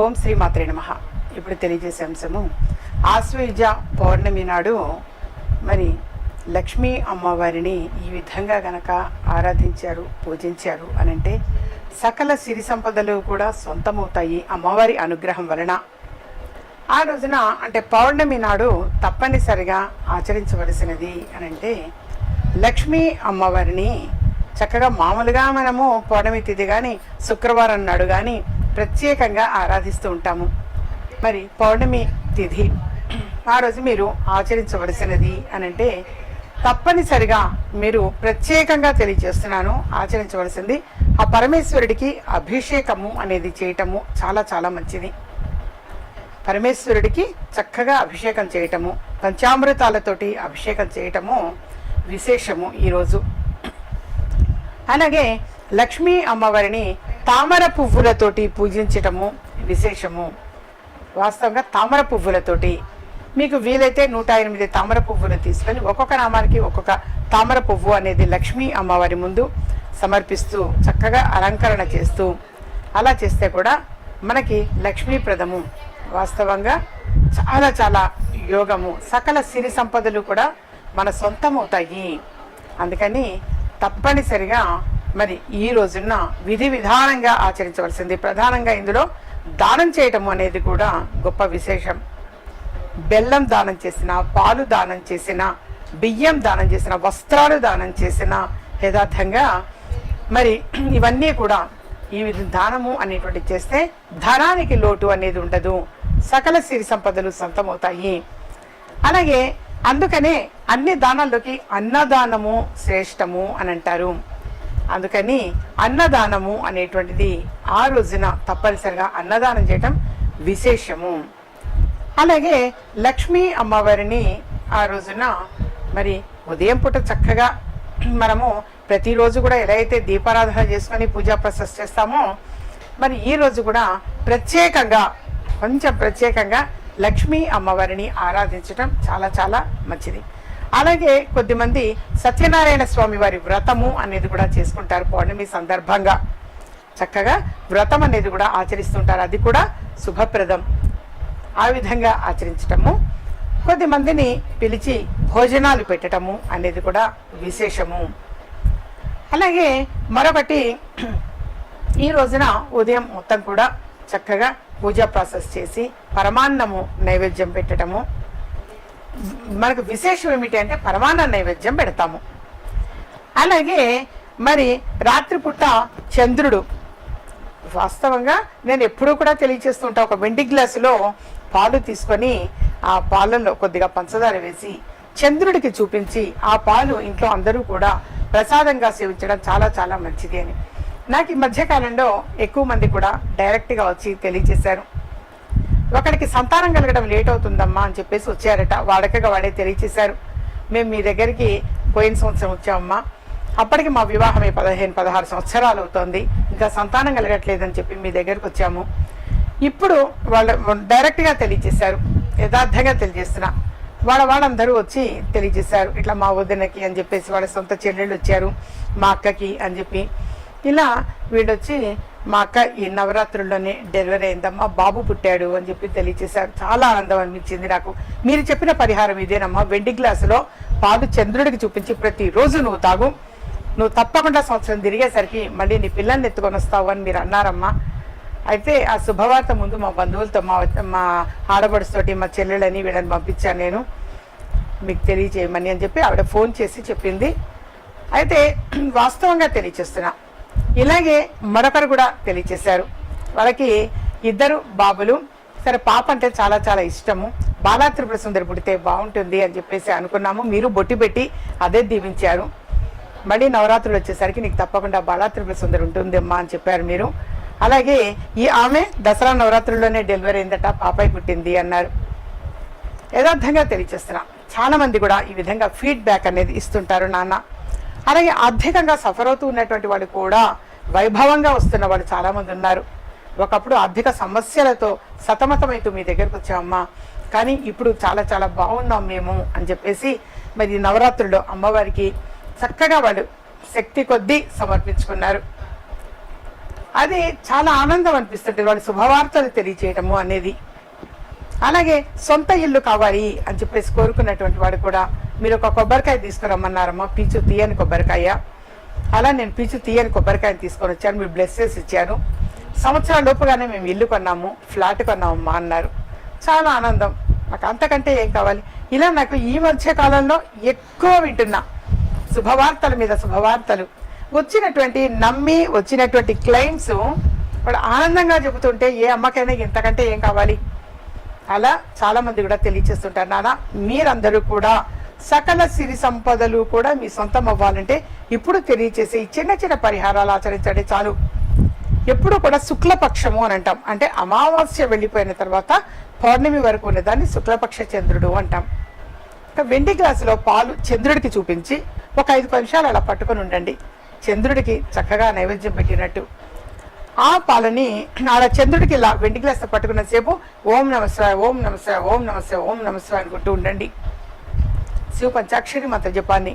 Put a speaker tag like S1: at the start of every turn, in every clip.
S1: ఓం శ్రీ మాత్రే నమ. ఇప్పుడు తెలియజేసే అంశము ఆశ్వయుజ పౌర్ణమి నాడు మరి లక్ష్మీ అమ్మవారిని ఈ విధంగా గనక ఆరాధించారు పూజించారు అని అంటే సకల సిరి సంపదలు కూడా సొంతమవుతాయి అమ్మవారి అనుగ్రహం వలన. ఆ రోజున అంటే పౌర్ణమి నాడు తప్పనిసరిగా ఆచరించవలసినది అని అంటే లక్ష్మీ అమ్మవారిని చక్కగా మామూలుగా మనము పౌర్ణమి తిథి కానీ శుక్రవారం నాడు కానీ ప్రత్యేకంగా ఆరాధిస్తూ ఉంటాము. మరి పౌర్ణమి తిథి ఆ రోజు మీరు ఆచరించవలసినది అని అంటే తప్పనిసరిగా మీరు ప్రత్యేకంగా తెలియజేస్తున్నాను ఆచరించవలసింది ఆ పరమేశ్వరుడికి అభిషేకము అనేది చేయటము చాలా చాలా మంచిది. పరమేశ్వరుడికి చక్కగా అభిషేకం చేయటము పంచామృతాలతోటి అభిషేకం చేయటము విశేషము ఈరోజు అలాగే లక్ష్మీ అమ్మవారిని తామర పువ్వులతోటి పూజించటము విశేషము. వాస్తవంగా తామర పువ్వులతోటి. మీకు వీలైతే నూట ఎనిమిది తామర పువ్వులు తీసుకొని ఒక్కొక్క నామానికి ఒక్కొక్క తామర పువ్వు అనేది లక్ష్మీ అమ్మవారి ముందు సమర్పిస్తూ చక్కగా అలంకరణ చేస్తూ అలా చేస్తే కూడా మనకి లక్ష్మీప్రదము వాస్తవంగా చాలా చాలా యోగము. సకల సిరి సంపదలు కూడా మన సొంతమవుతాయి. అందుకని తప్పనిసరిగా మరి ఈ రోజున విధి విధానంగా ఆచరించవలసింది. ప్రధానంగా ఇందులో దానం చేయటం అనేది కూడా గొప్ప విశేషం. బెల్లం దానం చేసిన పాలు దానం చేసిన బియ్యం దానం చేసిన వస్త్రాలు దానం చేసిన యథార్థంగా మరి ఇవన్నీ కూడా ఈ విధ దానము అనేటువంటి చేస్తే ధనానికి లోటు అనేది ఉండదు. సకల సిరి సంపదలు సొంతమవుతాయి. అలాగే అందుకనే అన్ని దానాల్లోకి అన్నదానము శ్రేష్టము అని అంటారు. అందుకని అన్నదానము అనేటువంటిది ఆ రోజున తప్పనిసరిగా అన్నదానం చేయటం విశేషము. అలాగే లక్ష్మీ అమ్మవారిని ఆ రోజున మరి ఉదయం పూట చక్కగా మనము ప్రతిరోజు కూడా ఎలా అయితే దీపారాధన చేసుకొని పూజా ప్రాసెస్ చేస్తామో మరి ఈ రోజు కూడా ప్రత్యేకంగా కొంచెం ప్రత్యేకంగా లక్ష్మీ అమ్మవారిని ఆరాధించటం చాలా చాలా మంచిది. అలాగే కొద్దిమంది సత్యనారాయణ స్వామి వారి వ్రతము అనేది కూడా చేసుకుంటారు పౌర్ణమి సందర్భంగా. చక్కగా వ్రతం అనేది కూడా ఆచరిస్తుంటారు. అది కూడా శుభప్రదం. ఆ విధంగా ఆచరించటము. కొద్దిమందిని పిలిచి భోజనాలు పెట్టటము అనేది కూడా విశేషము. అలాగే మరొకటి ఈ రోజున ఉదయం మొత్తం కూడా చక్కగా పూజా ప్రాసెస్ చేసి పరమాన్నము నైవేద్యం పెట్టడము మనకు విశేషం ఏమిటి అంటే పరమాన్న నైవేద్యం పెడతాము. అలాగే మరి రాత్రిపూట చంద్రుడు వాస్తవంగా నేను ఎప్పుడూ కూడా తెలియచేస్తుంటా ఒక వెండి గ్లాసులో పాలు తీసుకొని ఆ పాలలో కొద్దిగా పంచదార వేసి చంద్రుడికి చూపించి ఆ పాలు ఇంట్లో అందరూ కూడా ప్రసాదంగా సేవించడం చాలా చాలా మంచిది అని. నాకు ఈ మధ్యకాలంలో ఎక్కువ మంది కూడా డైరెక్ట్గా వచ్చి తెలియజేశారు ఒకరికి సంతానం కలగడం లేట్ అవుతుందమ్మా అని చెప్పేసి వచ్చారట. వాడకగా వాడే తెలియచేశారు. మేము మీ దగ్గరికి పోయిన సంవత్సరం వచ్చామమ్మా. అప్పటికి మా వివాహమే పదిహేను పదహారు సంవత్సరాలు అవుతోంది. ఇంకా సంతానం కలగట్లేదని చెప్పి మీ దగ్గరికి వచ్చాము. ఇప్పుడు వాళ్ళు డైరెక్ట్గా తెలియజేశారు యథార్థంగా తెలియజేస్తున్నా. వాళ్ళ వాళ్ళందరూ వచ్చి తెలియజేశారు. ఇట్లా మా వదినకి అని చెప్పేసి వాళ్ళ సొంత చెల్లెళ్ళు వచ్చారు. మా అక్కకి అని చెప్పి. ఇలా వీడొచ్చి మా అక్క ఈ నవరాత్రుల్లోనే డెలివరీ అయిందమ్మా బాబు పుట్టాడు అని చెప్పి తెలియచేశారు. చాలా ఆనందం అనిపించింది నాకు. మీరు చెప్పిన పరిహారం ఇదేనమ్మా వెండి గ్లాసులో పాలు చంద్రుడికి చూపించి ప్రతిరోజు నువ్వు తాగు. నువ్వు తప్పకుండా సంవత్సరం తిరిగేసరికి మళ్ళీ నీ పిల్లల్ని ఎత్తుకొని వస్తావు అని మీరు అన్నారమ్మా. అయితే ఆ శుభవార్త ముందు మా బంధువులతో మా మా ఆడబడుతోటి మా చెల్లెళ్ళని వీళ్ళని పంపించాను నేను. మీకు తెలియజేయమని అని చెప్పి ఆవిడ ఫోన్ చేసి చెప్పింది. అయితే వాస్తవంగా తెలియచేస్తున్నా. ఇలాగే మరొకరు కూడా తెలియచేశారు. వాళ్ళకి ఇద్దరు బాబులు. సరే పాప అంటే చాలా చాలా ఇష్టము. బాలా త్రిపుర సుందరి పుడితే బాగుంటుంది అని చెప్పేసి అనుకున్నాము. మీరు బొట్టి పెట్టి అదే దీవించారు. మళ్ళీ నవరాత్రులు వచ్చేసరికి నీకు తప్పకుండా బాలా త్రిపుర సుందరి ఉంటుంది అమ్మా అని చెప్పారు మీరు. అలాగే ఈ ఆమె దసరా నవరాత్రుల్లోనే డెలివరీ అయిందట పాపాయి పుట్టింది అన్నారు. యథార్థంగా తెలియచేస్తున్నా. చాలా మంది కూడా ఈ విధంగా ఫీడ్బ్యాక్ అనేది ఇస్తుంటారు నాన్న. అలాగే ఆర్థికంగా సఫర్ అవుతూ ఉన్నటువంటి వాళ్ళు కూడా వైభవంగా వస్తున్న వాళ్ళు చాలామంది ఉన్నారు. ఒకప్పుడు ఆర్థిక సమస్యలతో సతమతమైతూ మీ దగ్గరకు వచ్చామమ్మా. కానీ ఇప్పుడు చాలా చాలా బాగున్నాం మేము అని చెప్పేసి మరి నవరాత్రుల్లో అమ్మవారికి చక్కగా వాళ్ళు శక్తి కొద్దీ సమర్పించుకున్నారు. అది చాలా ఆనందం అనిపిస్తుంది వాళ్ళు శుభవార్తలు తెలియచేయటము అనేది. అలాగే సొంత ఇల్లు కావాలి అని చెప్పేసి కోరుకున్నటువంటి వాడు కూడా మీరు ఒక కొబ్బరికాయ తీసుకురమ్మన్నారమ్మా పీచు తీయని కొబ్బరికాయ. అలా నేను పీచు తీయని కొబ్బరికాయని తీసుకొని వచ్చాను మీరు బ్లెస్సెస్ ఇచ్చాను సంవత్సరాల లోపుగానే మేము ఇల్లు కొన్నాము ఫ్లాట్ కొన్నామమ్మా అన్నారు. చాలా ఆనందం. నాకు అంతకంటే ఏం కావాలి? ఇలా నాకు ఈ మధ్య కాలంలో ఎక్కువ వింటున్నా. శుభవార్తల మీద శుభవార్తలు. వచ్చినటువంటి నమ్మి వచ్చినటువంటి క్లయింట్స్ వాడు ఆనందంగా చెబుతుంటే ఏ అమ్మకైనా ఇంతకంటే ఏం కావాలి? అలా చాలా మంది కూడా తెలియచేస్తుంటారు. నాన్న మీరందరూ కూడా సకల సిరి సంపదలు కూడా మీ సొంతం అవ్వాలంటే ఇప్పుడు తెలియచేసే ఈ చిన్న చిన్న పరిహారాలు ఆచరించండి చాలు. ఎప్పుడు కూడా శుక్లపక్షము అని అంటాం. అంటే అమావాస్య వెళ్ళిపోయిన తర్వాత పౌర్ణమి వరకు ఉన్నదాన్ని శుక్లపక్ష చంద్రుడు అంటాం. ఒక వెండి గ్లాసులో పాలు చంద్రుడికి చూపించి ఒక ఐదు నిమిషాలు అలా పట్టుకొని ఉండండి. చంద్రుడికి చక్కగా నైవేద్యం పెట్టినట్టు. ఆ పాలని ఆడ చంద్రుడికి ఇలా వెండి గ్లాస్ పట్టుకున్న సేపు ఓం నమస్వాయ ఓం నమస్వాయ ఓం నమస్వాయ ఓం నమస్వాయ అనుకుంటూ ఉండండి. శివ పంచాక్షరి మంత్ర జపాన్ని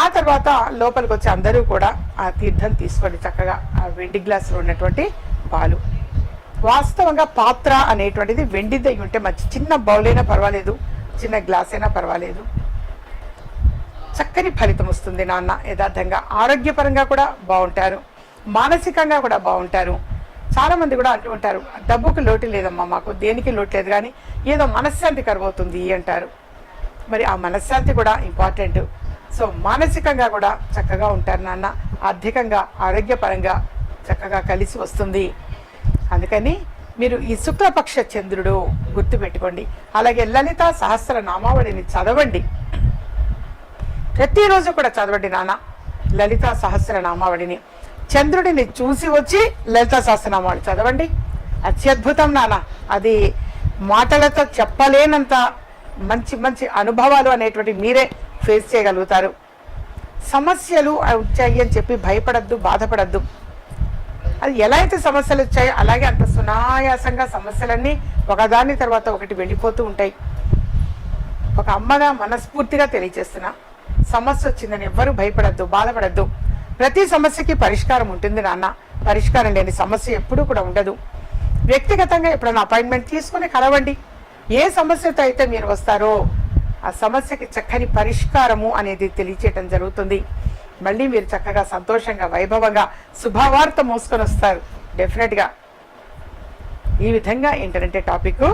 S1: ఆ తర్వాత లోపలికి వచ్చి అందరూ కూడా ఆ తీర్థం తీసుకోండి చక్కగా ఆ వెండి గ్లాసులో ఉన్నటువంటి పాలు. వాస్తవంగా పాత్ర అనేటువంటిది వెండిదై ఉంటే మంచి చిన్న బౌల్ అయినా పర్వాలేదు చిన్న గ్లాస్ అయినా పర్వాలేదు. చక్కని ఫలితం వస్తుంది నాన్న యథార్థంగా. ఆరోగ్యపరంగా కూడా బాగుంటారు. మానసికంగా కూడా బాగుంటారు. చాలామంది కూడా అంటూ ఉంటారు డబ్బుకు లోటు లేదమ్మా మాకు దేనికి లోటు లేదు కానీ ఏదో మనశ్శాంతి కరువవుతుంది అంటారు. మరి ఆ మనశ్శాంతి కూడా ఇంపార్టెంట్ సో మానసికంగా కూడా చక్కగా ఉంటారు నాన్న. ఆర్థికంగా ఆరోగ్యపరంగా చక్కగా కలిసి వస్తుంది. అందుకని మీరు ఈ శుక్లపక్ష చంద్రుడు గుర్తుపెట్టుకోండి. అలాగే లలిత సహస్ర నామావళిని చదవండి. ప్రతిరోజు కూడా చదవండి నాన్న లలిత సహస్ర నామావళిని. చంద్రుడిని చూసి వచ్చి లలిత సహస్రనామాలు చదవండి. అత్యద్భుతం నాన్న. అది మాటలతో చెప్పలేనంత మంచి మంచి అనుభవాలు అనేటువంటి మీరే ఫేస్ చేయగలుగుతారు. సమస్యలు వచ్చాయి అని చెప్పి భయపడద్దు బాధపడద్దు. అది ఎలా అయితే సమస్యలు వచ్చాయో అలాగే అంత సునాయాసంగా సమస్యలన్నీ ఒకదాని తర్వాత ఒకటి వెళ్ళిపోతూ ఉంటాయి. ఒక అమ్మగా మనస్ఫూర్తిగా తెలియజేస్తున్నా. సమస్య వచ్చిందని ఎవ్వరూ భయపడద్దు బాధపడద్దు. ప్రతి సమస్యకి పరిష్కారం ఉంటుంది నాన్న. పరిష్కారం లేని సమస్య ఎప్పుడూ కూడా ఉండదు. వ్యక్తిగతంగా ఎప్పుడైనా అపాయింట్మెంట్ తీసుకుని కలవండి. ఏ సమస్యతో అయితే మీరు వస్తారో ఆ సమస్యకి చక్కని పరిష్కారము అనేది తెలియచేయటం జరుగుతుంది. మళ్ళీ మీరు చక్కగా సంతోషంగా వైభవంగా శుభవార్త మోసుకొని వస్తారు. డెఫినెట్గా ఈ విధంగా ఏంటంటే టాపిక్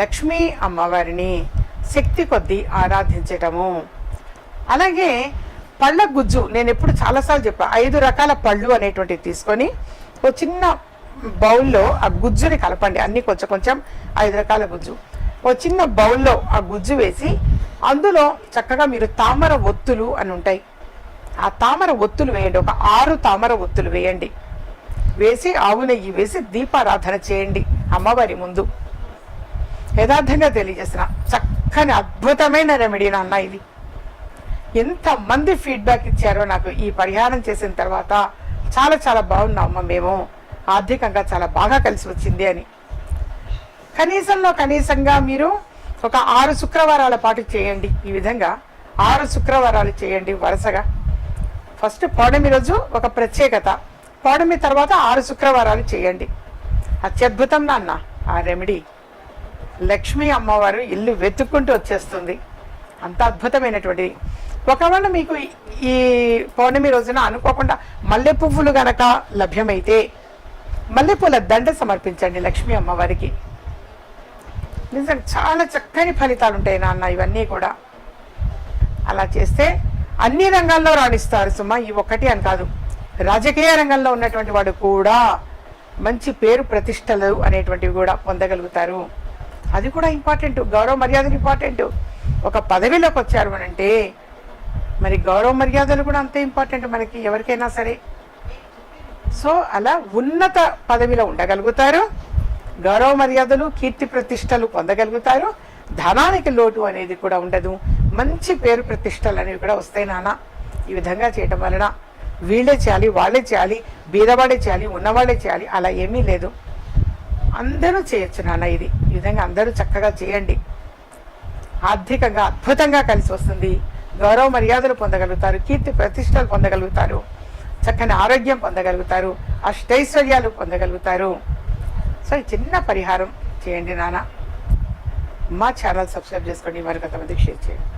S1: లక్ష్మీ అమ్మవారిని శక్తి కొద్దీ ఆరాధించటము. అలాగే పళ్ళ గుజ్జు నేను ఎప్పుడు చాలాసార్లు చెప్పాను ఐదు రకాల పళ్ళు అనేటువంటివి తీసుకొని ఒక చిన్న బౌల్లో ఆ గుజ్జుని కలపండి అన్ని కొంచెం కొంచెం ఐదు రకాల గుజ్జు. ఒక చిన్న బౌల్లో ఆ గుజ్జు వేసి అందులో చక్కగా మీరు తామర ఒత్తులు అని ఉంటాయి. ఆ తామర ఒత్తులు వేయండి ఒక ఆరు తామర ఒత్తులు వేయండి. వేసి ఆవు నెయ్యి వేసి దీపారాధన చేయండి అమ్మవారి ముందు. యథార్థంగా తెలియజేసిన చక్కని అద్భుతమైన రెమెడీ నాన్న ఇది. ఎంతమంది ఫీడ్బ్యాక్ ఇచ్చారో నాకు ఈ పరిహారం చేసిన తర్వాత చాలా చాలా బాగున్నాం అమ్మ మేము. ఆర్థికంగా చాలా బాగా కలిసి వచ్చింది అని. కనీసంలో కనీసంగా మీరు ఒక ఆరు శుక్రవారాల పాటు చేయండి. ఈ విధంగా ఆరు శుక్రవారాలు చేయండి వరుసగా. ఫస్ట్ పౌర్ణమి రోజు ఒక ప్రత్యేకత. పౌర్ణమి తర్వాత ఆరు శుక్రవారాలు చేయండి. అత్యద్భుతం నాన్న ఆ రెమెడీ లక్ష్మీ అమ్మవారు ఇల్లు వెతుక్కుంటూ వచ్చేస్తుంది. అంత అద్భుతమైనటువంటిది. ఒకవేళ మీకు ఈ- పౌర్ణమి రోజున అనుకోకుండా మల్లె పువ్వులు గనక లభ్యమైతే మల్లెపూల దండ సమర్పించండి లక్ష్మీ అమ్మవారికి. నిజంగా చాలా చక్కని ఫలితాలు ఉంటాయి నాన్న ఇవన్నీ కూడా. అలా చేస్తే అన్ని రంగాల్లో రాణిస్తారు సుమా ఈ ఒక్కటి అని కాదు. రాజకీయ రంగంలో ఉన్నటువంటి వాడు కూడా మంచి పేరు ప్రతిష్టలు అనేటువంటివి కూడా పొందగలుగుతారు. అది కూడా ఇంపార్టెంట్ గౌరవ మర్యాదలు ఇంపార్టెంట్. ఒక పదవిలోకి వచ్చారు అని అంటే మరి గౌరవ మర్యాదలు కూడా అంతే ఇంపార్టెంట్ మనకి ఎవరికైనా సరే. సో అలా ఉన్నత పదవిలో ఉండగలుగుతారు. గౌరవ మర్యాదలు కీర్తి ప్రతిష్టలు పొందగలుగుతారు. ధనానికి లోటు అనేది కూడా ఉండదు. మంచి పేరు ప్రతిష్టలు అనేవి కూడా వస్తాయి నాన్న. ఈ విధంగా చేయటం వలన వీళ్ళే చేయాలి వాళ్ళే చేయాలి బీదవాడే చేయాలి ఉన్నవాళ్ళే చేయాలి అలా ఏమీ లేదు. అందరూ చేయొచ్చు నాన్న ఇది. ఈ విధంగా అందరూ చక్కగా చేయండి. ఆర్థికంగా అద్భుతంగా కలిసి వస్తుంది. గౌరవ మర్యాదలు పొందగలుగుతారు కీర్తి ప్రతిష్టలు పొందగలుగుతారు చక్కని ఆరోగ్యం పొందగలుగుతారు అష్టైశ్వర్యాలు పొందగలుగుతారు. సో ఈ చిన్న పరిహారం చేయండి నాన్న. మా ఛానల్ సబ్స్క్రైబ్ చేసుకోండి మరి కొంతమందికి షేర్ చేయండి.